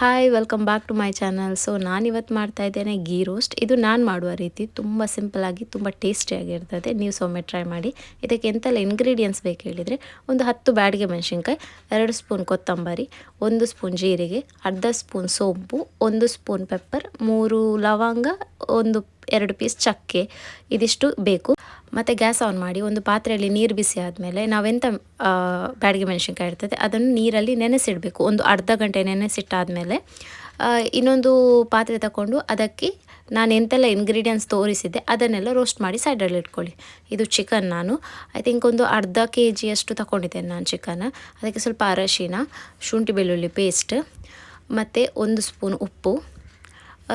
Hi welcome back to my channel so ನಾನಿವತ್ತು ಮಾಡ್ತಾ ಇದ್ದೇನೆ ಗೀ ರೋಸ್ಟ್ ಇದು ನಾನು ಮಾಡುವ ರೀತಿ, ತುಂಬ ಸಿಂಪಲಾಗಿ ತುಂಬ ಟೇಸ್ಟಿಯಾಗಿರ್ತದೆ ನೀವು ಸೊಮ್ಮೆ ಟ್ರೈ ಮಾಡಿ. ಇದಕ್ಕೆ ಎಂತೆಲ್ಲ ಇಂಗ್ರೀಡಿಯೆಂಟ್ಸ್ ಬೇಕು ಹೇಳಿದರೆ, ಒಂದು ಹತ್ತು ಬ್ಯಾಡಿಗೆ ಮೆಣಸಿನ್ಕಾಯಿ, ಎರಡು ಸ್ಪೂನ್ ಕೊತ್ತಂಬರಿ, ಒಂದು ಸ್ಪೂನ್ ಜೀರಿಗೆ, ಅರ್ಧ ಸ್ಪೂನ್ ಸೋಂಪು, ಒಂದು ಸ್ಪೂನ್ ಪೆಪ್ಪರ್ ಮೂರು ಲವಂಗ, ಒಂದು, ಎರಡು ಪೀಸ್ ಚಕ್ಕೆ, ಇದಿಷ್ಟು ಬೇಕು. ಮತ್ತು ಗ್ಯಾಸ್ ಆನ್ ಮಾಡಿ ಒಂದು ಪಾತ್ರೆಯಲ್ಲಿ ನೀರು ಬಿಸಿ ಆದಮೇಲೆ ನಾವೆಂಥ ಬ್ಯಾಡಿಗೆ ಮೆಣಸಿನ್ಕಾಯಿ ಇರ್ತದೆ, ಅದನ್ನು ನೀರಲ್ಲಿ ನೆನೆಸಿಡಬೇಕು. ಒಂದು ಅರ್ಧ ಗಂಟೆ ನೆನೆಸಿಟ್ಟಾದಮೇಲೆ ಇನ್ನೊಂದು ಪಾತ್ರೆ ತಗೊಂಡು ಅದಕ್ಕೆ ನಾನು ಎಂತೆಲ್ಲ ಇಂಗ್ರೀಡಿಯೆಂಟ್ಸ್ ತೋರಿಸಿದ್ದೆ, ಅದನ್ನೆಲ್ಲ ರೋಸ್ಟ್ ಮಾಡಿ ಸೈಡಲ್ಲಿ ಇಟ್ಕೊಳ್ಳಿ. ಇದು ಚಿಕನ್ ನಾನು. ಐ ಥಿಂಕ್ ಒಂದು ಅರ್ಧ ಕೆ ಜಿಯಷ್ಟು ತಗೊಂಡಿದ್ದೇನೆ ನಾನು ಚಿಕನ್ ಅದಕ್ಕೆ ಸ್ವಲ್ಪ ಅರಶಿನ, ಶುಂಠಿ ಬೆಳ್ಳುಳ್ಳಿ ಪೇಸ್ಟ್ ಮತ್ತು ಒಂದು ಸ್ಪೂನ್ ಉಪ್ಪು.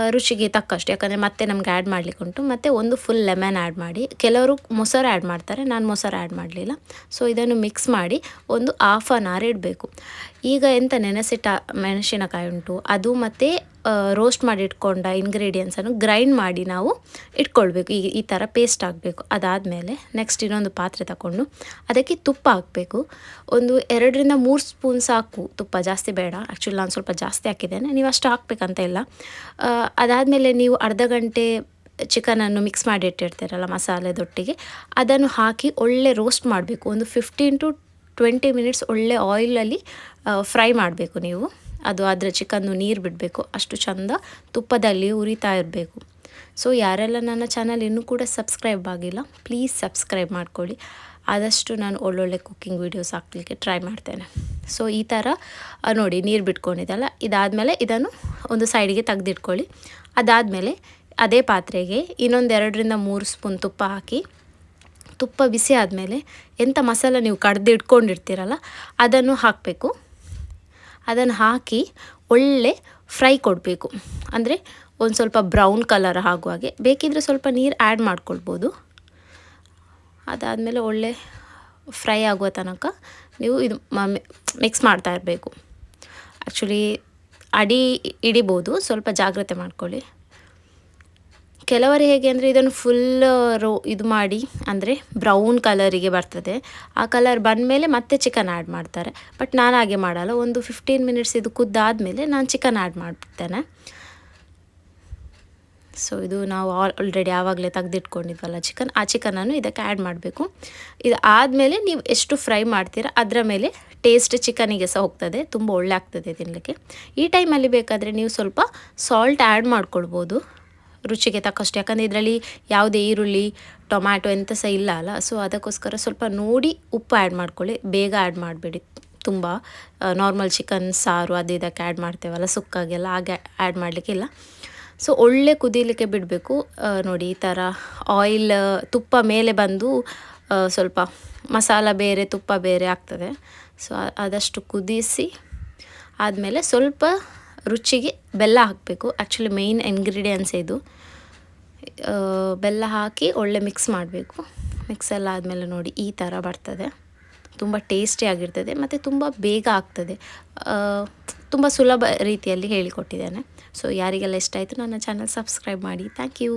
ರುಚಿಗೆ ತಕ್ಕಷ್ಟು, ಯಾಕಂದರೆ ಮತ್ತೆ ನಮ್ಗೆ ಆ್ಯಡ್ ಮಾಡಲಿಕ್ಕೆ ಉಂಟು. ಮತ್ತು ಒಂದು ಫುಲ್ ಲೆಮನ್ ಆ್ಯಡ್ ಮಾಡಿ. ಕೆಲವರು ಮೊಸರು ಆ್ಯಡ್ ಮಾಡ್ತಾರೆ, ನಾನು ಮೊಸರು ಆ್ಯಡ್ ಮಾಡಲಿಲ್ಲ. ಸೊ ಇದನ್ನು ಮಿಕ್ಸ್ ಮಾಡಿ ಒಂದು ಹಾಫ್ ಆನ್ ಅವರ್ ಇಡಬೇಕು. ಈಗ ಎಂತ ನೆನೆಸಿಟ್ಟ ಮೆಣಸಿನಕಾಯಿ ಉಂಟು, ಅದು ಮತ್ತು ರೋಸ್ಟ್ ಮಾಡಿ ಇಟ್ಕೊಂಡ ಇಂಗ್ರೀಡಿಯೆಂಟ್ಸನ್ನು ಗ್ರೈಂಡ್ ಮಾಡಿ ನಾವು ಇಟ್ಕೊಳ್ಬೇಕು. ಈ ಈ ಥರ ಪೇಸ್ಟ್ ಆಗಬೇಕು. ಅದಾದಮೇಲೆ ನೆಕ್ಸ್ಟ್ ಇನ್ನೊಂದು ಪಾತ್ರೆ ತಗೊಂಡು ಅದಕ್ಕೆ ತುಪ್ಪ ಹಾಕಬೇಕು. ಒಂದು ಎರಡರಿಂದ ಮೂರು ಸ್ಪೂನ್ ಸಾಕು. ತುಪ್ಪ ಜಾಸ್ತಿ ಬೇಡ. ಆ್ಯಕ್ಚುಲಿ ನಾನು ಸ್ವಲ್ಪ ಜಾಸ್ತಿ ಹಾಕಿದ್ದೇನೆ. ನೀವು ಅಷ್ಟು ಹಾಕ್ಬೇಕಂತ ಇಲ್ಲ. ಅದಾದಮೇಲೆ ನೀವು ಅರ್ಧ ಗಂಟೆ ಚಿಕನನ್ನು ಮಿಕ್ಸ್ ಮಾಡಿ ಇಟ್ಟಿರ್ತೀರಲ್ಲ ಮಸಾಲೆದೊಟ್ಟಿಗೆ ಅದನ್ನು ಹಾಕಿ ಒಳ್ಳೆ ರೋಸ್ಟ್ ಮಾಡಬೇಕು. ಒಂದು ಫಿಫ್ಟೀನ್ ಟು ಟ್ವೆಂಟಿ ಮಿನಿಟ್ಸ್ ಒಳ್ಳೆ ಆಯಿಲಲ್ಲಿ ಫ್ರೈ ಮಾಡಬೇಕು ನೀವು. ಅದು ಅದರ ಚಿಕನ್ನು ನೀರು ಬಿಡಬೇಕು. ಅಷ್ಟು ಚಂದ ತುಪ್ಪದಲ್ಲಿ ಉರಿತಾ ಇರಬೇಕು. ಸೊ ಯಾರೆಲ್ಲ ನನ್ನ ಚಾನಲ್ ಇನ್ನೂ ಕೂಡ ಸಬ್ಸ್ಕ್ರೈಬ್ ಆಗಿಲ್ಲ ಪ್ಲೀಸ್ ಸಬ್ಸ್ಕ್ರೈಬ್ ಮಾಡ್ಕೊಳ್ಳಿ. ಆದಷ್ಟು ನಾನು ಒಳ್ಳೊಳ್ಳೆ ಕುಕ್ಕಿಂಗ್ ವೀಡಿಯೋಸ್ ಹಾಕ್ಲಿಕ್ಕೆ ಟ್ರೈ ಮಾಡ್ತೇನೆ. ಸೊ ಈ ಥರ ನೋಡಿ, ನೀರು ಬಿಟ್ಕೊಂಡಿದ್ದಲ್ಲ ಇದಾದಮೇಲೆ ಇದನ್ನು ಒಂದು ಸೈಡಿಗೆ ತೆಗೆದಿಟ್ಕೊಳ್ಳಿ. ಅದಾದಮೇಲೆ ಅದೇ ಪಾತ್ರೆಗೆ ಇನ್ನೊಂದು ಎರಡರಿಂದ ಮೂರು ಸ್ಪೂನ್ ತುಪ್ಪ ಹಾಕಿ, ತುಪ್ಪ ಬಿಸಿ ಆದಮೇಲೆ ಎಂಥ ಮಸಾಲ ನೀವು ಕಡ್ದು ಇಟ್ಕೊಂಡಿರ್ತೀರಲ್ಲ ಅದನ್ನು ಹಾಕಬೇಕು. ಅದನ್ನು ಹಾಕಿ ಒಳ್ಳೆ ಫ್ರೈ ಕೊಡಬೇಕು. ಅಂದರೆ ಒಂದು ಸ್ವಲ್ಪ ಬ್ರೌನ್ ಕಲರ್ ಆಗುವ ಹಾಗೆ. ಬೇಕಿದ್ದರೆ ಸ್ವಲ್ಪ ನೀರು ಆ್ಯಡ್ ಮಾಡ್ಕೊಳ್ಬೋದು. ಅದಾದಮೇಲೆ ಒಳ್ಳೆ ಫ್ರೈ ಆಗುವ ತನಕ ನೀವು ಇದು ಮಿಕ್ಸ್ ಮಾಡ್ತಾ ಇರಬೇಕು. ಆ್ಯಕ್ಚುಲಿ ಅಡಿ ಇಡಿಬೋದು ಸ್ವಲ್ಪ ಜಾಗ್ರತೆ ಮಾಡ್ಕೊಳ್ಳಿ. ಕೆಲವರು ಹೇಗೆ ಅಂದರೆ ಇದನ್ನು ಫುಲ್ ರೋ ಇದು ಮಾಡಿ ಅಂದರೆ ಬ್ರೌನ್ ಕಲರಿಗೆ ಬರ್ತದೆ. ಆ ಕಲರ್ ಬಂದ ಮೇಲೆ ಮತ್ತೆ ಚಿಕನ್ ಆ್ಯಡ್ ಮಾಡ್ತಾರೆ. ಬಟ್ ನಾನು ಹಾಗೆ ಮಾಡಲ್ಲ. ಒಂದು ಫಿಫ್ಟೀನ್ ಮಿನಿಟ್ಸ್ ಇದು ಕುದ್ದಾದಮೇಲೆ ನಾನು ಚಿಕನ್ ಆ್ಯಡ್ ಮಾಡ್ತೇನೆ. ಸೊ ಇದು ನಾವು ಆಲ್ರೆಡಿ ಆವಾಗಲೇ ತೆಗೆದಿಟ್ಕೊಂಡಿದ್ವಲ್ಲ ಚಿಕನ್ ಆ ಚಿಕನನ್ನು ಇದಕ್ಕೆ ಆ್ಯಡ್ ಮಾಡಬೇಕು. ಇದು ಆದಮೇಲೆ ನೀವು ಎಷ್ಟು ಫ್ರೈ ಮಾಡ್ತೀರಾ, ಅದರ ಮೇಲೆ ಟೇಸ್ಟ್ ಚಿಕನಿಗೆ ಸಹ ಹೋಗ್ತದೆ. ತುಂಬ ಒಳ್ಳೆ ಆಗ್ತದೆ ತಿನ್ನಲಿಕ್ಕೆ ಈ ಟೈಮಲ್ಲಿ ಬೇಕಾದರೆ ನೀವು ಸ್ವಲ್ಪ ಸಾಲ್ಟ್ ಆ್ಯಡ್ ಮಾಡ್ಕೊಳ್ಬೋದು. ರುಚಿಗೆ ತಕ್ಕಷ್ಟು. ಯಾಕಂದರೆ ಇದರಲ್ಲಿ ಯಾವುದೇ ಈರುಳ್ಳಿ, ಟೊಮ್ಯಾಟೊ ಎಂತ ಸಹ ಇಲ್ಲ ಅಲ್ಲ. ಸೊ ಅದಕ್ಕೋಸ್ಕರ ಸ್ವಲ್ಪ ನೋಡಿ ಉಪ್ಪು ಆ್ಯಡ್ ಮಾಡ್ಕೊಳ್ಳಿ. ಬೇಗ ಆ್ಯಡ್ ಮಾಡಬೇಡಿ. ತುಂಬ ನಾರ್ಮಲ್ ಚಿಕನ್ ಸಾರು, ಅದು ಇದಕ್ಕೆ ಆ್ಯಡ್ ಮಾಡ್ತೇವಲ್ಲ, ಸುಕ್ಕಾಗೆಲ್ಲ ಹಾಗೆ ಆ್ಯಡ್ ಮಾಡಲಿಕ್ಕಿಲ್ಲ ಸೊ ಒಳ್ಳೆ ಕುದೀಲಿಕ್ಕೆ ಬಿಡಬೇಕು. ನೋಡಿ ಈ ಥರ ಆಯಿಲ್ ತುಪ್ಪ ಮೇಲೆ ಬಂದು ಸ್ವಲ್ಪ ಮಸಾಲ ಬೇರೆ, ತುಪ್ಪ ಬೇರೆ ಆಗ್ತದೆ. ಸೊ ಆದಷ್ಟು ಕುದಿಸಿ ಆದಮೇಲೆ ಸ್ವಲ್ಪ ರುಚಿಗೆ ಬೆಲ್ಲ ಹಾಕಬೇಕು. ಆ್ಯಕ್ಚುಲಿ ಮೇಯ್ನ್ ಇಂಗ್ರೀಡಿಯೆಂಟ್ಸ್ ಇದು. ಬೆಲ್ಲ ಹಾಕಿ ಒಳ್ಳೆ ಮಿಕ್ಸ್ ಮಾಡಬೇಕು. ಮಿಕ್ಸ್ ಎಲ್ಲ ಆದಮೇಲೆ ನೋಡಿ ಈ ಥರ ಬರ್ತದೆ. ತುಂಬ ಟೇಸ್ಟಿಯಾಗಿರ್ತದೆ ಮತ್ತು ತುಂಬ ಬೇಗ ಆಗ್ತದೆ. ತುಂಬ ಸುಲಭ ರೀತಿಯಲ್ಲಿ ಹೇಳಿಕೊಟ್ಟಿದ್ದೇನೆ. ಸೊ ಯಾರಿಗೆಲ್ಲ ಇಷ್ಟ ಆಯಿತು ನನ್ನ ಚಾನಲ್ ಸಬ್ಸ್ಕ್ರೈಬ್ ಮಾಡಿ. Thank you